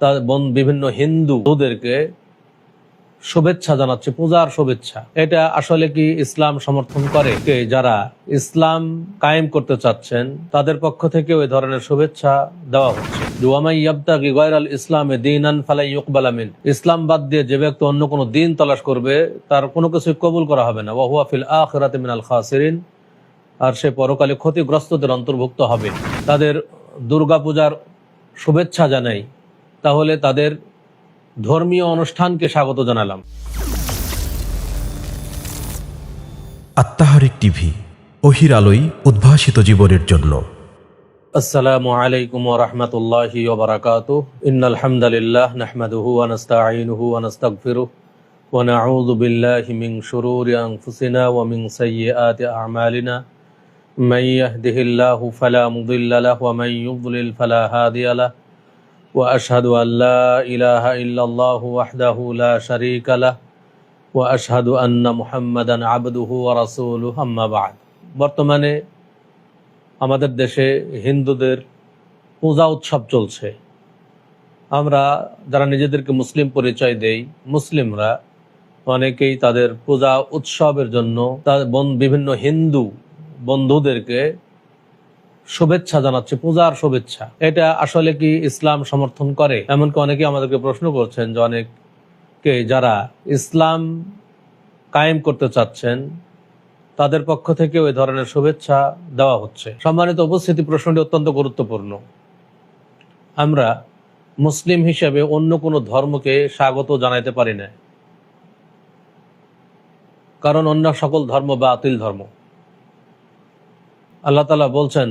তার বিভিন্ন হিন্দুদেরকে শুভেচ্ছা জানাচ্ছে, পূজার শুভেচ্ছা। এটা আসলে কি ইসলাম সমর্থন করে? যারা ইসলাম কায়েম করতে চাচ্ছেন, তাদের পক্ষ থেকে ওই ধরনের শুভেচ্ছা দেওয়া হচ্ছে। ইসলামে ফালাই ইসলাম বাদ দিয়ে যে ব্যক্তি অন্য কোনো দিন তলাশ করবে, তার কোনো কিছু কবুল করা হবে না। ওয়াহুয়া ফিল আখিরাতি মিনাল খাসিরিন। আর সে পরকালে ক্ষতিগ্রস্তদের অন্তর্ভুক্ত হবে। তাদের দুর্গাপূজার শুভেচ্ছা জানাই তাহলে তাদের ধর্মীয় অনুষ্ঠানকে স্বাগত জানালাম। আত্মাহারিক টিভি অহির আলোয় উদ্ভাসিত জীবনের জন্য। আসসালামু আলাইকুম ওরহমতুল্লাহি ওবরাকাতু ইন্নাল হামদালিল্লাহ নাহমাদুহু ওয়া নাস্তাঈনুহু ওয়া নাউযু বিল্লাহি মিন শুরুরি আনফুসিনা ওয়া মিন সাইয়্যিআতি আ'মালিনা। মান ইয়াহদিহিল্লাহু ফালা মুদিল্লা লাহু ওয়া মান ইউদ্লিল ফালা হাদিয়া লাহু। আন লা ইলাহা ইল্লাল্লাহু ওয়াহদাহু লা শারীকা লাহু ওয়া আশহাদু আন্না মুহাম্মাদান আবদুহু ওয়া রাসূলুহু, আম্মা বা'দ। বর্তমানে আমাদের দেশে হিন্দুদের পূজা উৎসব চলছে। আমরা যারা নিজেদেরকে মুসলিম পরিচয় দেই, মুসলিমরা অনেকেই তাদের পূজা উৎসবের জন্য বিভিন্ন হিন্দু বন্ধুদেরকে শুভেচ্ছা জানাচ্ছে, পূজার শুভেচ্ছা। এটা আসলে কি ইসলাম সমর্থন করে? এমনকি অনেকে আমাদেরকে প্রশ্ন করছেন যে অনেককে যারা ইসলাম কায়েম করতে চাচ্ছেন, তাদের পক্ষ থেকে ওই ধরনের শুভেচ্ছা দেওয়া হচ্ছে। সম্মানিত উপস্থিতি, প্রশ্নটি অত্যন্ত গুরুত্বপূর্ণ। আমরা মুসলিম হিসেবে অন্য কোনো ধর্মকে স্বাগত জানাইতে পারি না। কারণ অন্য সকল ধর্ম বা আতিল ধর্ম। আল্লাহ তালা বলছেন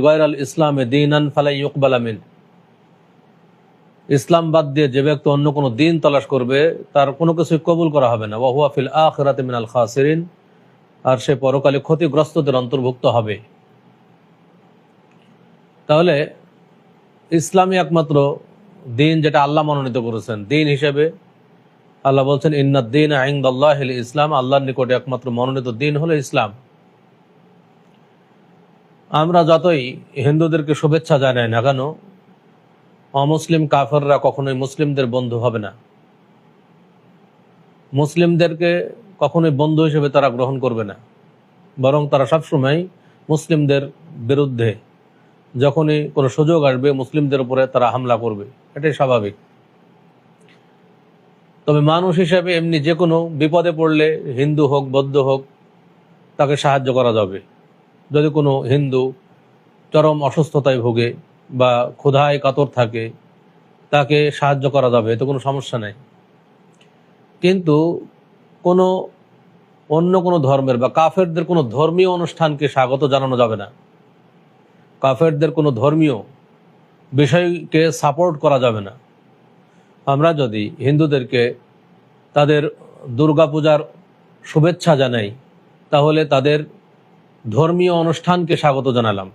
গয়রাল ইসলামে বাদ দিয়ে যে ব্যক্তি অন্য কোনো দিন তলাশ করবে, তার কোনো কিছু কবুল করা হবে না। ওয়াহুয়া ফিল আখিরাতি মিনাল খাসিরিন। আর সে পরকালে ক্ষতিগ্রস্তদের অন্তর্ভুক্ত হবে। তাহলে ইসলামই একমাত্র দিন যেটা আল্লাহ মনোনীত করেছেন, দিন হিসেবে। আল্লাহ বলছেন ইন্নাদ্দিন আইন্দাল্লাহ ইসলাম। আল্লাহর নিকটে একমাত্র মনোনীত দিন হলো ইসলাম। আমরা যতই হিন্দুদেরকে শুভেচ্ছা জানাই না কেন, অমুসলিম কাফেররা কখনোই মুসলিমদের বন্ধু হবে না। মুসলিমদেরকে কখনোই বন্ধু হিসেবে তারা গ্রহণ করবে না। বরং তারা সবসময় মুসলিমদের বিরুদ্ধে, যখনই কোনো সুযোগ আসবে, মুসলিমদের উপরে তারা হামলা করবে। এটাই স্বাভাবিক। তবে মানুষ হিসেবে এমনি যে কোনো বিপদে পড়লে হিন্দু হোক, বৌদ্ধ হোক, তাকে সাহায্য করা যাবে। যদি কোনো হিন্দু চরম অসুস্থতায় ভোগে বা ক্ষুধায় কাতর থাকে, তাকে সাহায্য করা যাবে, এতে কোনো সমস্যা নেই। কিন্তু কোনো অন্য কোনো ধর্মের বা কাফেরদের কোনো ধর্মীয় অনুষ্ঠানকে স্বাগত জানানো যাবে না। কাফেরদের কোনো ধর্মীয় বিষয়কে সাপোর্ট করা যাবে না। আমরা যদি হিন্দুদেরকে তাদের দুর্গাপূজার শুভেচ্ছা জানাই, তাহলে তাদের ধর্মীয় অনুষ্ঠানকে স্বাগত জানালাম,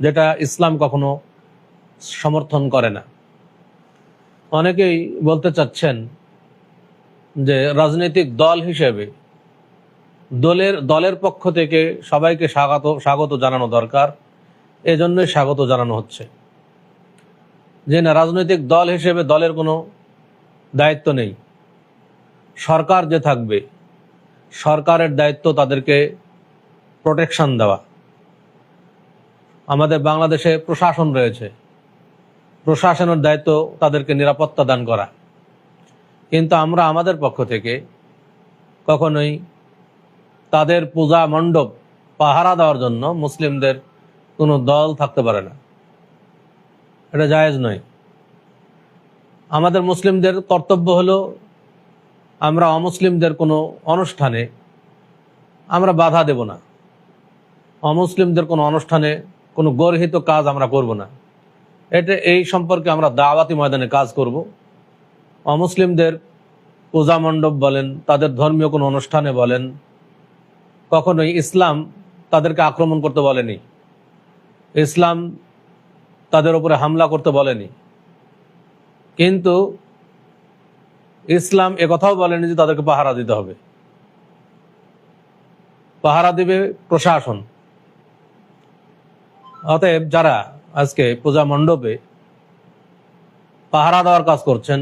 যেটা ইসলাম কখনো সমর্থন করে না। অনেকেই বলতে চাচ্ছেন যে রাজনৈতিক দল হিসেবে দলের দলের পক্ষ থেকে সবাইকে স্বাগত স্বাগত জানানো দরকার, এজন্যই স্বাগত জানানো হচ্ছে। যে না, রাজনৈতিক দল হিসেবে দলের কোনো দায়িত্ব নেই। সরকার যে থাকবে, সরকারের দায়িত্ব তাদেরকে প্রোটেকশন দেওয়া। আমাদের বাংলাদেশে প্রশাসন রয়েছে। প্রশাসনের দায়িত্ব তাদেরকে নিরাপত্তা দান করা। কিন্তু আমরা আমাদের পক্ষ থেকে কখনোই তাদের পূজা মণ্ডপ পাহারা দেওয়ার জন্য মুসলিমদের কোনো দল থাকতে পারে না। এটা জায়েজ নয়। আমাদের মুসলিমদের কর্তব্য হলো আমরা অমুসলিমদের কোনো অনুষ্ঠানে আমরা বাধা দেব না। অমুসলিমদের কোনো অনুষ্ঠানে কোনো গর্হিত কাজ আমরা করব না। এটা এই সম্পর্কে আমরা দাওয়াতি ময়দানে কাজ করব। অমুসলিমদের পূজা মণ্ডপ বলেন, তাদের ধর্মীয় কোনো অনুষ্ঠানে বলেন, কখনোই ইসলাম তাদেরকে আক্রমণ করতে বলেনি। ইসলাম তাদের উপরে হামলা করতে বলেনি। কিন্তু ইসলাম একথাও বলেনি যে তাদেরকে পাহারা দিতে হবে। পাহারা দিবে প্রশাসন। অতএব যারা আজকে পূজা মণ্ডপে পাহারা দেওয়ার কাজ করছেন,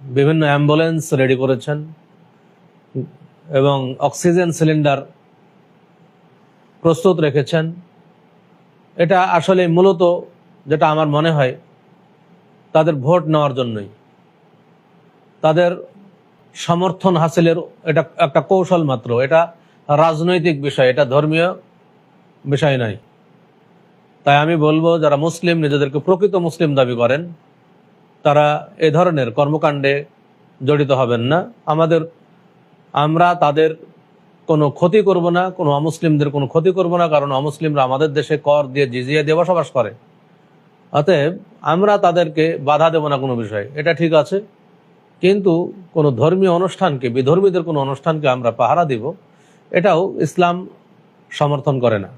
বিভিন্ন অ্যাম্বুলেন্স রেডি করেছেন এবং অক্সিজেন সিলিন্ডার প্রস্তুত রেখেছেন, এটা আসলে মূলত যেটা আমার মনে হয় তাদের ভোট নেওয়ার জন্যই। তাদের সমর্থন হাসিলের এটা একটা কৌশল মাত্র, এটা রাজনৈতিক বিষয়, এটা ধর্মীয় বিষয় নয়। তাই আমি বলব, যারা মুসলিম, নিজেদেরকে প্রকৃত মুসলিম দাবি করেন, তারা এ ধরনের কর্মকাণ্ডে জড়িত হবেন না। আমাদের, আমরা তাদের কোনো ক্ষতি করব না, কোনো অমুসলিমদের কোনো ক্ষতি করব না, কারণ অমুসলিমরা আমাদের দেশে কর দিয়ে জিজিয়ে দিয়ে বসবাস করে। অতএব আমরা তাদেরকে বাধা দেব না কোনো বিষয়, এটা ঠিক আছে। কিন্তু কোনো ধর্মীয় অনুষ্ঠানকে, বিধর্মীদের কোনো অনুষ্ঠানকে আমরা পাহারা দিব, এটাও ইসলাম সমর্থন করে না।